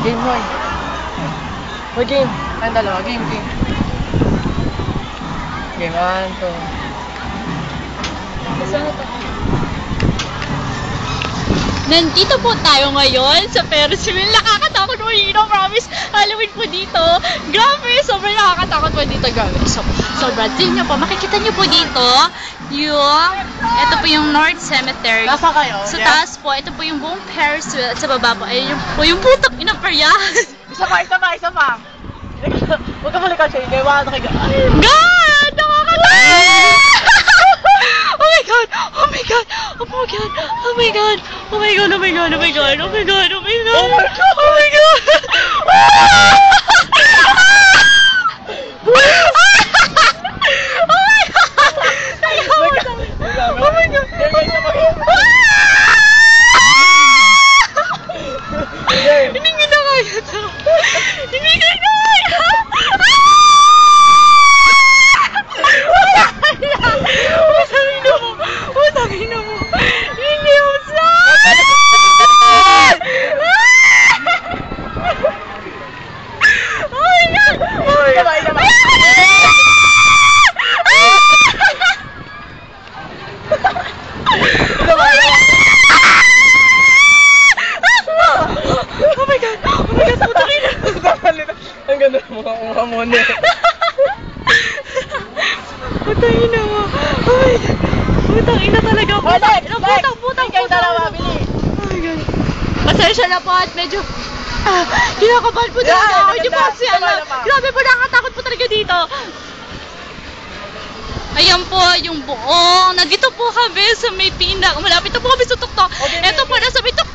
Game mo eh. Hoy, game. Tayong dalawa. Game, game. Game, one, two. Nandito po tayo ngayon sa Ferris wheel. Nakakatakot mo yun, promise. Halloween po dito. Grabe, po dito. So, sobrang. Tingnan niyo po, makikita niyo po dito yung, ito po yung North Cemetery. Nasa kayo? Sa Yeah? taas po, ito po yung buong wheel. At sa baba po, ayun yung, po yung putok inaperyahan. Isa pa, isa pa, isa pa. Huwag ka balikan siya. Hindi, wala na kayo. Ay, God! Nakakatakot! oh my God! Oh my God! Oh my God! Oh my God! Oh my God! Oh my God! Oh my God! Oh my God! Oh my God! Oh my God! Oh my God! Oh my God! Oh my God! Game, game, isa pa, game. Hindi ko na kaya to. Hindi ko na kaya. Utangin na mo. Utangin na mo. Hindi mo sa. Oh my God! Oh my Isa pa, isa pa. Isa pa, isa pa. Oh my God! Oh my God! Utangin na. Ang mukha mo na. Utangin na mo. Oh my God. Utangin na talaga. Oh, next, Putang, next. putang, putang, Kayo putang. dalawa, bili. Oh my God. Pasensya na po at medyo ah, kinakabahan po talaga Yeah, ako. Hindi po kasi alam. Grabe po, nakakatakot po talaga dito. Ayan po, yung buong, nandito po kami sa may pinak, malapit na po kami sa tuktok. Okay, Ito po, nasa may tuktok